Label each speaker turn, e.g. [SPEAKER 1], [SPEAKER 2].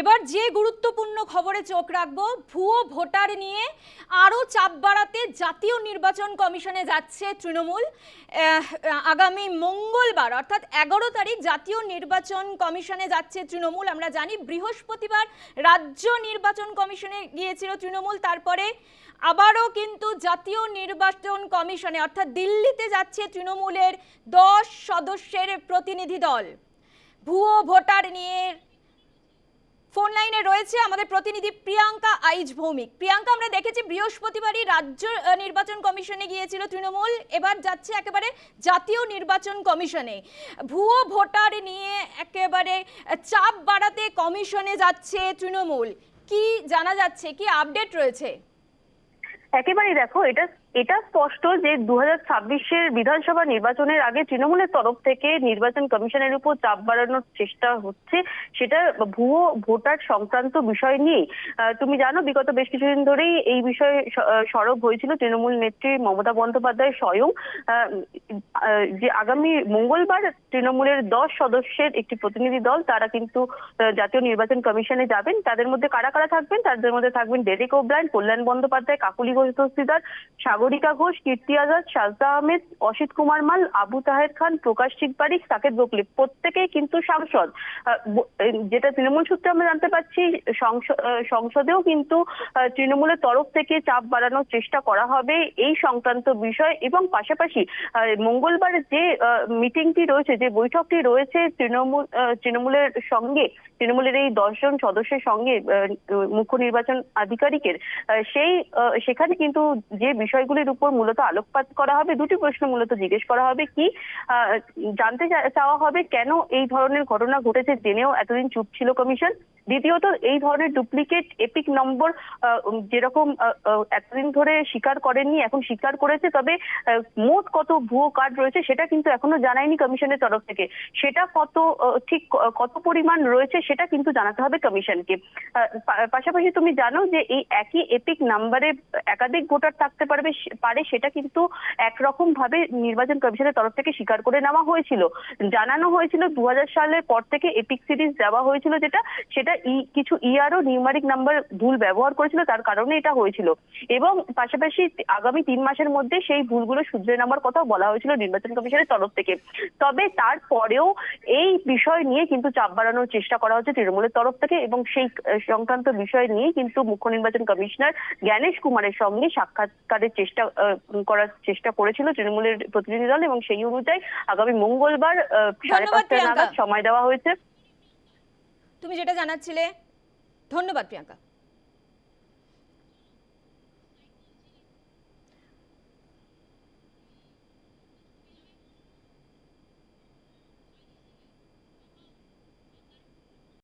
[SPEAKER 1] এবার যে গুরুত্বপূর্ণ খবরে চোখ রাখব, ভুয়ো ভোটার নিয়ে আরও চাপ বাড়াতে জাতীয় নির্বাচন কমিশনে যাচ্ছে তৃণমূল। আগামী মঙ্গলবার, অর্থাৎ এগারো তারিখ জাতীয় নির্বাচন কমিশনে যাচ্ছে তৃণমূল। আমরা জানি বৃহস্পতিবার রাজ্য নির্বাচন কমিশনে গিয়েছিল তৃণমূল, তারপরে আবারও কিন্তু জাতীয় নির্বাচন কমিশনে, অর্থাৎ দিল্লিতে যাচ্ছে তৃণমূলের দশ সদস্যের প্রতিনিধি দল। ভুয়ো ভোটার নিয়ে ফোন লাইনে রয়েছে আমাদের প্রতিনিধি প্রিয়াঙ্কা আইজ ভৌমিক। প্রিয়াঙ্কা, আমরা দেখেছি বৃহস্পতিবারই রাজ্য নির্বাচন কমিশনে গিয়েছিল তৃণমূল, এবার যাচ্ছে একেবারে জাতীয় নির্বাচন কমিশনে। ভুয়ো ভোটার নিয়ে একেবারে চাপ বাড়াতে কমিশনে যাচ্ছে তৃণমূল। কি জানা যাচ্ছে? কি আপডেট রয়েছে?
[SPEAKER 2] একেবারেই দেখো, এটা এটা স্পষ্ট যে দু হাজার বিধানসভা নির্বাচনের আগে তৃণমূলের তরফ থেকে নির্বাচন কমিশনের উপর চাপ বাড়ানোর চেষ্টা হচ্ছে। সেটা ভুয়ো ভোটার সংক্রান্ত বিষয় নিয়ে তুমি জানো, বিগত বেশ কিছুদিন ধরেই এই বিষয়ে সরব হয়েছিল তৃণমূল নেত্রী মমতা বন্দ্যোপাধ্যায় স্বয়ং। যে আগামী মঙ্গলবার তৃণমূলের দশ সদস্যের একটি প্রতিনিধি দল, তারা কিন্তু জাতীয় নির্বাচন কমিশনে যাবেন। তাদের মধ্যে কারা কারা থাকবেন? তাদের মধ্যে থাকবেন ডেরেক ওব্রায়ন কল্যাণ বন্দ্যোপাধ্যায়, কাকুলি ঘোষ দস্তিদার সাগরিকা ঘোষ, কীর্তি আজাদ শালতা আহমেদ, অসিত কুমার মাল, আবু তাহের খান, প্রকাশ চিকবাড়ি, সাকেত বকলি প্রত্যেকেই কিন্তু সাংসদ। যেটা তৃণমূল সূত্রে আমরা জানতে পারছি সংস- সংসদেও কিন্তু তৃণমূলের তরফ থেকে চাপ বাড়ানোর চেষ্টা করা হবে এই সংক্রান্ত বিষয় এবং পাশাপাশি মঙ্গলবার যে মিটিংটি রয়েছে, যে বৈঠকটি রয়েছে তৃণমূল তৃণমূলের সঙ্গে, তৃণমূলের এই দশজন সদস্যের সঙ্গে মুখ্য নির্বাচন আধিকারিকের সেই সেখানে কিন্তু যে বিষয়গুলির উপর মূলত আলোকপাত করা হবে, দুটি প্রশ্ন মূলত জিজ্ঞেস করা হবে কি জানতে চাওয়া হবে কেন এই ধরনের ঘটনা ঘটেছে জেনেও এতদিন চুপ ছিল কমিশন? দ্বিতীয়ত, এই ধরনের ডুপ্লিকেট এপিক নম্বর যেরকম এতদিন ধরে স্বীকার করেননি, এখন স্বীকার করেছে, তবে মোট কত ভুয়ো কার্ড রয়েছে সেটা কিন্তু এখনও জানায়নি কমিশনের তরফ থেকে। সেটা কত ঠিক কত পরিমাণ রয়েছে সেটা কিন্তু জানাতে হবে কমিশনকে। পাশাপাশি তুমি জানো যে এই একই এপিক নাম্বারে একাধিক ভোটার থাকতে পারবে পারে সেটা কিন্তু একরকম ভাবে নির্বাচন কমিশনের তরফ থেকে স্বীকার করে নেওয়া হয়েছিল। জানানো হয়েছিল দু হাজার সালের পর থেকে এপিক সিরিজ দেওয়া হয়েছিল যেটা, সেটা ই কিছু ইআরও নিউমারিক নাম্বার ভুল ব্যবহার করেছিল তার কারণে এটা হয়েছিল। এবং পাশাপাশি আগামী তিন মাসের মধ্যে সেই ভুলগুলো শুধরে নেওয়ার কথাও বলা হয়েছিল নির্বাচন কমিশনের তরফ থেকে। তবে তারপরেও এই বিষয় নিয়ে কিন্তু চাপ বাড়ানোর চেষ্টা করা হচ্ছে তৃণমূলের তরফ থেকে এবং সেই সংক্রান্ত বিষয় নিয়ে কিন্তু মুখ্য নির্বাচন কমিশনার জ্ঞানেশ কুমারের সঙ্গে সাক্ষাৎকারের চেষ্টা করার চেষ্টা করেছিল তৃণমূলের প্রতিনিধি দল এবং সেই অনুযায়ী আগামী মঙ্গলবার সাড়ে পাঁচটা নাগাদ সময় দেওয়া হয়েছে।
[SPEAKER 1] তুমি যেটা জানাচ্ছিলে ধন্যবাদ প্রিয়াঙ্কা।